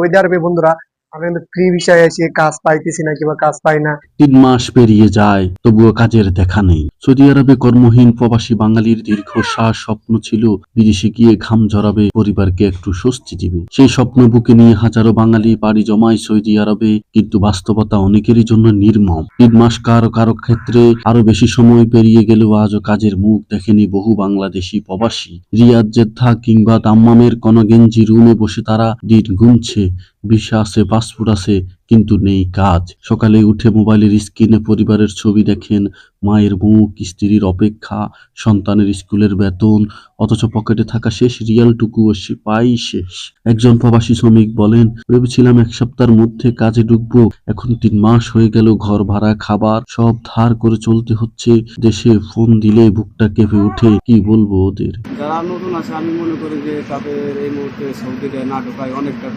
Saudi আরবে বন্ধুরা আমি কিন্তু ফ্রি এসে কাজ পাইতেছি না, কিংবা কাজ পাই না। তিন মাস পেরিয়ে যায়, তবুও কাজের দেখা নেই। সৌদি আরবে কর্মহীন প্রবাসী বাঙালির স্বপ্ন ছিল, বিদেশে গিয়ে ঘাম ঝরাবে, পরিবারকে একটু স্বস্তি দিবে। সেই স্বপ্ন বুকে নিয়ে হাজারো বাঙালি পাড়ি জমায় সৌদি আরবে, কিন্তু বাস্তবতা অনেকেরই জন্য নির্মম। তিন মাস কারও কারও ক্ষেত্রে আরও বেশি সময় পেরিয়ে গেলেও আজও কাজের মুখ দেখেনি বহু বাংলাদেশি প্রবাসী। রিয়াদ জেদ্দা কিংবা দাম্মামের কনগেঞ্জি রুমে বসে তারা দিন গুনছে আছে পাসপোর্ট আছে, কিন্তু নেই কাজ। সকালে উঠে মোবাইলের স্ক্রিনে পরিবারের ছবি দেখেন মায়ের মুখ, স্ত্রীর অপেক্ষা, সন্তানের স্কুলের বেতন, অথচ পকেটে থাকা শেষ রিয়ালটুকুও সে পাই শেষ। একজন প্রবাসী শ্রমিক বলেন, ভেবেছিলাম এক সপ্তাহের মধ্যে কাজে ঢুকবো। এখন তিন মাস হয়ে গেল, ঘর ভাড়া, খাবার সব ধার করে চলতে হচ্ছে। দেশে ফোন দিলে বুকটা কেঁপে ওঠে, কি বলব ওদের? যারা নতুন আছে, আমি মনে করি যে তাদের এই মুহূর্তে সৌদিতে না ঢোকায় অনেকটা